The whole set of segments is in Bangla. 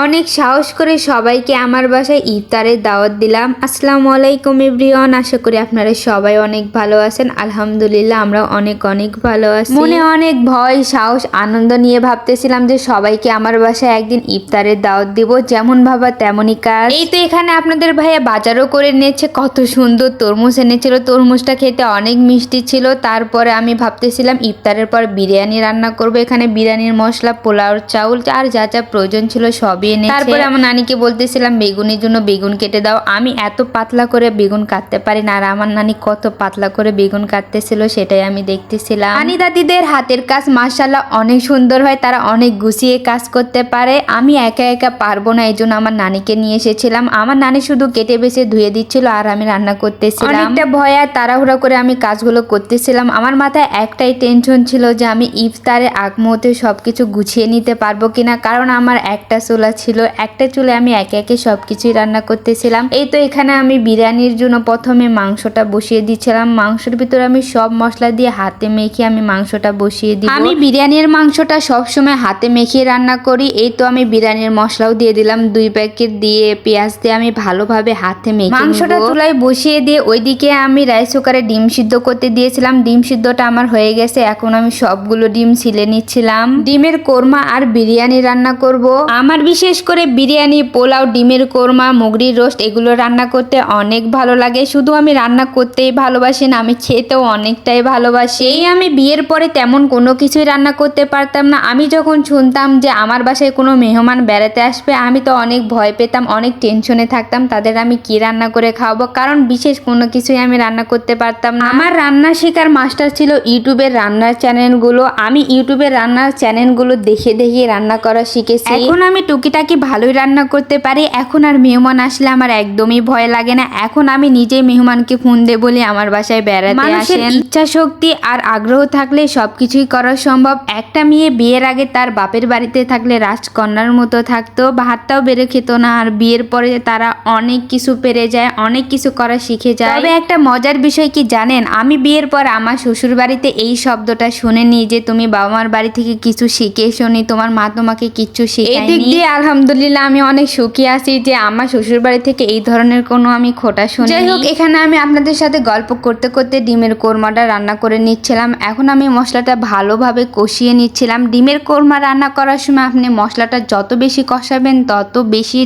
অনেক সাহস করে সবাইকে আমার বাসায় ইফতারের দাওয়াত দিলাম। আসসালামু আলাইকুম এভরিওয়ান আশা করি আপনারা সবাই অনেক ভালো আছেন। আলহামদুলিল্লাহ আমরা অনেক অনেক ভালো আছি। মনে অনেক ভয় সাহস আনন্দ নিয়ে ভাবতেছিলাম যে সবাইকে আমার বাসায় একদিন ইফতারের দাওয়াত দিব যেমন ভাবা তেমনই কাজ। এই তো এখানে আপনাদের ভাইয়া বাজারও করে নিয়েছে কত সুন্দর তরমুজ এনেছিল। তরমুজটা খেতে অনেক মিষ্টি ছিল। তারপরে আমি ভাবতেছিলাম ইফতারের পর বিরিয়ানি রান্না করব। এখানে বিরিয়ানির মশলা পোলাওর চাউল আর যা যা প্রয়োজন ছিল সবই এনে তারপরে আমার নানিকে বলতেছিলাম বেগুনের জন্য বেগুন কেটে দাও। আমি এত পাতলা করে বেগুন কাটতে পারি না আর আমার নানি কত পাতলা করে বেগুন কাটতেছিল সেটাই আমি দেখতেছিলাম। নানি দাদিদের হাতের কাজ মার্শাল্লাহ অনেক সুন্দর হয় তারা অনেক গুছিয়ে কাজ করতে পারে। আমি একা একা পারব না এই জন্য আমার নানিকে নিয়ে এসেছিলাম। আমার নানি শুধু কেটে বেছে ধুয়ে দিচ্ছিল আর আমি রান্না করতেছিলাম। অনেকটা ভয় আর তাড়াহুড়া করে আমি কাজগুলো করতেছিলাম। আমার মাথায় একটাই টেনশন ছিল যে আমি ইফতারে আগ মুহূর্তে সবকিছু গুছিয়ে নিতে পারব কিনা কারণ আমার একটা চুলা ছিল। একটা চুলে আমি একে একে সবকিছুই রান্না করতেছিলাম। এই তো এখানে আমি বিরিয়ানির জন্য প্রথমে মাংসটা বসিয়ে দিচ্ছিলাম। মাংসের ভিতরে আমি সব মশলা দিয়ে হাতে মেখে আমি মাংসটা বসিয়ে দিই আমি বিরিয়ানির মাংসটা সবসময় হাতে মেখে রান্না করি। এই তো আমি বিরিয়ানির মশলাও দিয়ে দিলাম। দুই প্যাকেট দিয়ে পেঁয়াজ দিয়ে আমি ভালোভাবে হাতে মেখে মাংসটা চুলায় বসিয়ে দিয়ে ওইদিকে আমি রাইস কুকারে ডিম সিদ্ধ করতে দিয়েছিলাম। ডিম সিদ্ধটা আমার হয়ে গেছে। এখন আমি সবগুলো ডিম ছিলে নিচ্ছিলাম। ডিমের কোরমা আর বিরিয়ানি রান্না করব। আমার বিশেষ করে বিরিয়ানি, পোলাও, ডিমের কোরমা, মুগরির রোস্ট এগুলো রান্না করতে অনেক ভালো লাগে। শুধু আমি রান্না করতেই ভালোবাসি না, আমি খেতেও অনেকটাই ভালোবাসি। এই আমি বিয়ের পরে তেমন কোনো কিছুই রান্না করতে পারতাম না। আমি যখন শুনতাম যে আমার বাসায় কোনো মেহমান বেড়াতে আসবে, আমি তো অনেক ভয় পেতাম, অনেক টেনশনে থাকতাম, তাদের আমি কি রান্না করে খাওয়াবো? কারণ বিশেষ কোনো কিছুই আমি রান্না করতে পারতাম না। আমার রান্না শেখার মাস্টার ছিল ইউটিউবের রান্নার চ্যানেলগুলো। আমি ইউটিউবের রান্নার চ্যানেলগুলো দেখে দেখে রান্না করা শিখেছি। এখন আমি টুকিটাকি ভালোই রান্না করতে পারি। এখন আর মেহমান আসলে আমার একদমই ভয় লাগে না। এখন আমি নিজেই মেহমানকে ফোন দে বলে আমার বাসায় বেড়াতে মানুষের ইচ্ছা শক্তি আর আগ্রহ থাকলে সবকিছুই করা সম্ভব। একটা মেয়ে বিয়ের আগে তার বাপের বাড়িতে থাকলে রাজকন্যার মতো থাকতো। ভাতটাও বেড়ে খেত না আর বিয়ের পরে তারা অনেক কিছু পেরে যায় অনেক কিছু করা শিখে যায়। তবে একটা মজার বিষয় কি জানেন? আমি বিয়ের পর আমার শ্বশুর বাড়িতে এই শব্দটা শুনেনি যে তুমি বাবা মার বাড়ি থেকে কিছু শিখে শোনি তোমার মা তোমাকে কিচ্ছু শিখে দিক দিয়ে আলহামদুলিল্লাহ আমি অনেক সুখী আছি যে আমার শ্বশুর বাড়ি থেকে এই ধরনের কোনো আমি খোটা শুনি যাই হোক, এখানে আমি আপনাদের সাথে গল্প করতে করতে ডিমের কোরমাটা রান্না করে নিচ্ছিলাম। এখন আমি মশলাটা ভালোভাবে কষিয়ে নিচ্ছিলাম। ডিমের কোরমা রান্না করার সময় আপনি মশলাটা যত বেশি কষাবেন, তত বেশি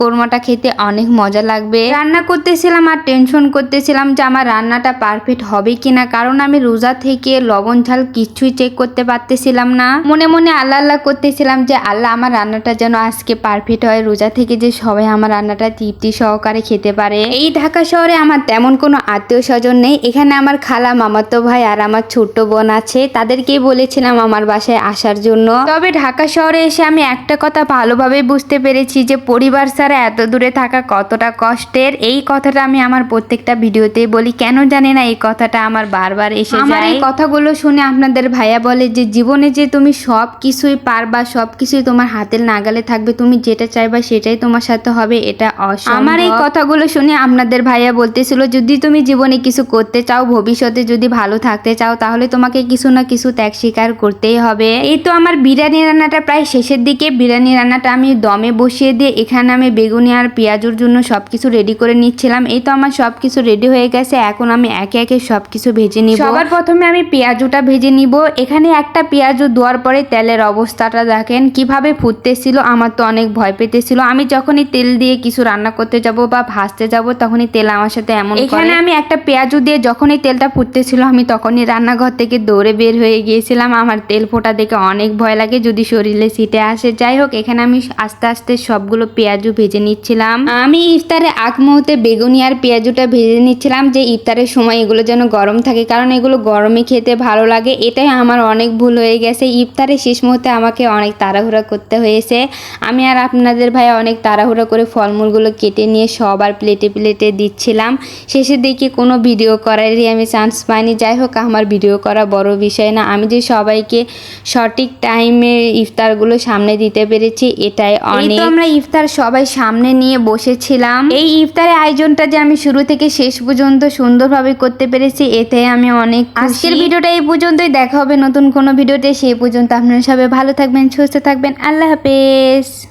কোরমাটা খেতে অনেক মজা লাগবে। রান্না করতেছিলাম আর টেনশন করতেছিলাম যে আমার রান্নাটা পারফেক্ট হবে কিনা, কারণ আমি রোজা থেকে লবণ ঝাল কিচ্ছুই চেক করতে পারতেছিলাম না। মনে মনে আল্লাহ আল্লাহ করতেছিলাম যে আল্লাহ আমার রান্নাটা যেন আজকে পারফেক্ট হয়। রোজা থেকে যে সবাই আমার রান্নাটা তৃপ্তি সহকারে খেতে পারে। এই ঢাকা শহরে আমার তেমন কোনো আত্মীয় স্বজন নেই। এখানে আমার খালা মামাতো ভাই আর আমার ছোট্ট বোন আছে। তাদেরকেই বলেছিলাম আমার বাসায় আসার জন্য। তবে ঢাকা শহরে এসে আমি একটা কথা ভালোভাবে বুঝতে পেরেছি যে পরিবার ছাড়া এত দূরে থাকা কতটা কষ্টের। এই কথাটা আমি আমার প্রত্যেকটা ভিডিওতেই বলি। কেন জানি না এই কথাটা আমার বারবার এসে আমার এই কথাগুলো শুনে আপনাদের ভাইয়া বলে যে জীবনে যে তুমি সব কিছুই পারবা সব কিছুই তোমার হাতের নাগালে থাকবে তুমি যেটা চাইবা সেটাই তোমার সাথে হবে এটা অসম্ভব। আমার এই কথাগুলো শুনে আপনাদের ভাইয়া বলতেছিল যদি তুমি জীবনে কিছু করতে চাও ভবিষ্যতে যদি ভালো থাকতে চাও তাহলে তোমাকে কিছু না কিছু ত্যাগ স্বীকার করতেই হবে। এই তো আমার বিরিয়ানি রান্নাটা প্রায় শেষের দিকে। বিরিয়ানি রান্নাটা আমি দমে বসিয়ে দিয়ে এখানে আমি বেগুনি আর পেঁয়াজুর জন্য সব কিছু রেডি করে নিচ্ছিলাম। এই তো আমার সব কিছু রেডি হয়ে গেছে এখন আমি একে একে সব কিছু ভেজে নিব। সবার প্রথমে আমি পেঁয়াজুটা ভেজে নিব। এখানে একটা পেঁয়াজু দেওয়ার পরে তেলের অবস্থাটা দেখেন কীভাবে ফুটতেছিল আমার তো অনেক ভয় পেতেছিল। আমি যখনই তেল দিয়ে কিছু রান্না করতে যাব বা ভাজতে যাব, তখনই তেল আমার সাথে এমন এখানে আমি একটা পেঁয়াজু দিয়ে যখনই তেলটা ফুটতেছিল, আমি তখনই রান্নাঘর থেকে দৌড়ে বের হয়ে গিয়েছিলাম। আমার তেল ফোটা দেখে অনেক ভয় লাগে, যদি শরীরে সিটে আসে। যাই হোক, এখানে আমি আস্তে আস্তে সবগুলো পেঁয়াজু ভেজে নিচ্ছিলাম। আমি ইফতারে আগ মুহূর্তে বেগুনি আর পেঁয়াজুটা ভেজে নিচ্ছিলাম যে ইফতারের সময় এগুলো যেন গরম থাকে, কারণ এগুলো গরমে খেতে ভালো লাগে। এটাই আমার অনেক ভুল হয়ে গেছে। ইফতারের শেষ মুহূর্তে আমাকে অনেক তাড়াহুড়া করতে হয়েছে। আমি আর আপনাদের ভাই অনেক তাড়াহুড়া করে ফলমূলগুলো কেটে নিয়ে সবার প্লেটে প্লেটে দিচ্ছিলাম। শেষে দেখি কোনো ভিডিও করারই আমি চান্স পাইনি। যাই হোক আমার ভিডিও করা বড় বিষয় না। আমি যে সবাইকে সঠিক টাইমে ইফতারগুলো সামনে দিতে পেরেছি এটাই অনেক। আমরা ইফতার সবাই সামনে নিয়ে বসেছিলাম। এই ইফতারের আয়োজনটা যে আমি শুরু থেকে শেষ পর্যন্ত সুন্দরভাবে করতে পেরেছি এতে আমি অনেক আজকের ভিডিওটা এই পর্যন্তই। দেখা হবে নতুন কোনো ভিডিওতে। সেই পর্যন্ত আপনারা সবাই ভালো থাকবেন সুস্থ থাকবেন। আল্লাহ হাফেজ। Ángeles.